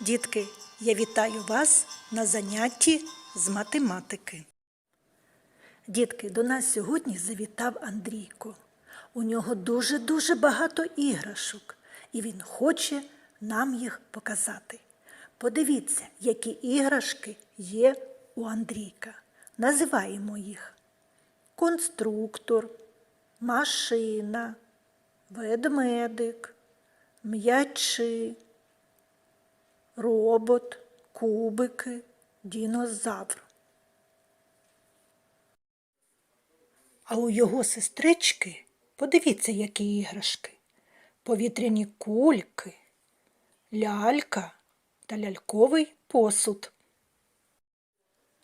Дітки, я вітаю вас на занятті з математики. Дітки, до нас сьогодні завітав Андрійко. У нього дуже-дуже багато іграшок, і він хоче нам їх показати. Подивіться, які іграшки є у Андрійка. Називаємо їх конструктор, машина, ведмедик, м'ячі, робот, кубики, дінозавр. А у його сестрички, подивіться, які іграшки. Повітряні кульки, лялька та ляльковий посуд.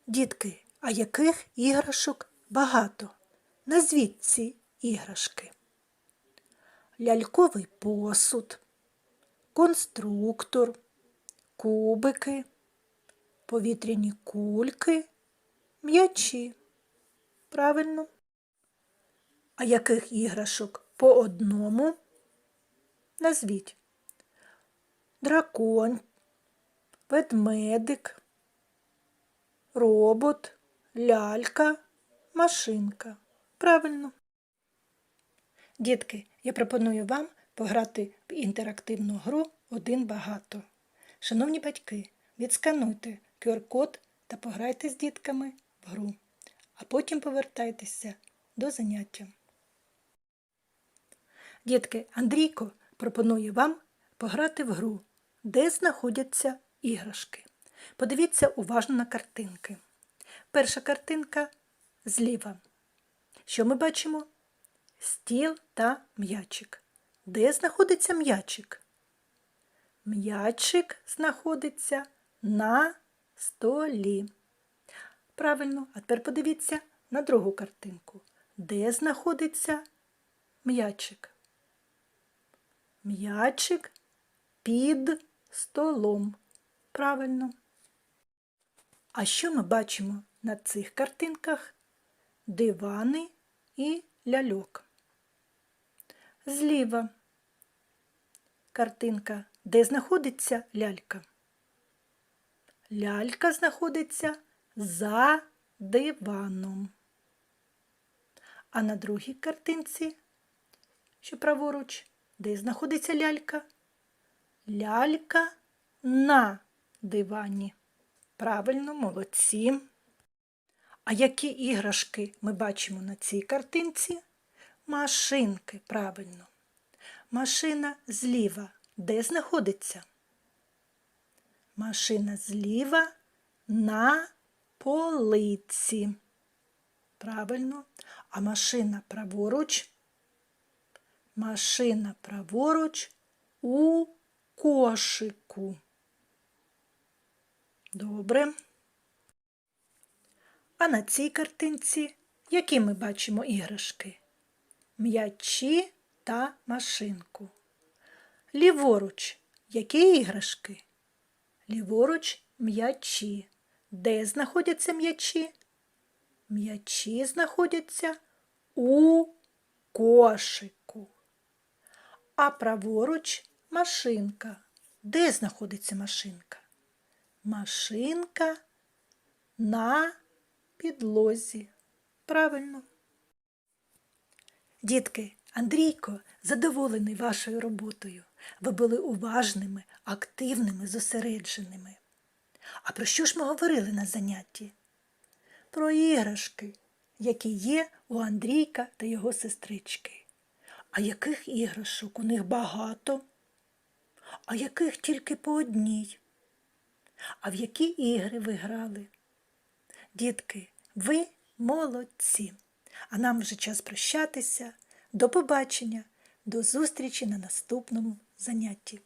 Дітки, а яких іграшок багато? Назвіть ці іграшки. Ляльковий посуд, конструктор, кубики, повітряні кульки, м'ячі. Правильно. А яких іграшок по одному? Назвіть. Дракон, ведмедик, робот, лялька, машинка. Правильно. Дітки, я пропоную вам пограти в інтерактивну гру один багато. Шановні батьки, відскануйте QR-код та пограйте з дітками в гру, а потім повертайтеся до заняття. Дітки, Андрійко пропонує вам пограти в гру, де знаходяться іграшки. Подивіться уважно на картинки. Перша картинка зліва. Що ми бачимо? Стіл та м'ячик. Де знаходиться м'ячик? М'ячик знаходиться на столі. Правильно, а тепер подивіться на другу картинку. Де знаходиться м'ячик? М'ячик під столом. Правильно. А що ми бачимо на цих картинках? Дивани і ляльок. Зліва картинка, де знаходиться лялька. Лялька знаходиться за диваном. А на другій картинці, що праворуч, де знаходиться лялька? Лялька на дивані. Правильно, молодці. А які іграшки ми бачимо на цій картинці? Машинки, правильно. Машина зліва. Де знаходиться? Машина зліва на полиці. Правильно. А машина праворуч? Машина праворуч у кошику. Добре. А на цій картинці які ми бачимо іграшки? М'ячі та машинку. Ліворуч які іграшки? Ліворуч м'ячі. Де знаходяться м'ячі? М'ячі знаходяться у кошику. А праворуч машинка. Де знаходиться машинка? Машинка на підлозі. Правильно. Дітки, Андрійко задоволений вашою роботою. Ви були уважними, активними, зосередженими. А про що ж ми говорили на занятті? Про іграшки, які є у Андрійка та його сестрички. А яких іграшок у них багато? А яких тільки по одній? А в які ігри ви грали? Дітки, ви молодці! А нам вже час прощатися. До побачення, до зустрічі на наступному занятті.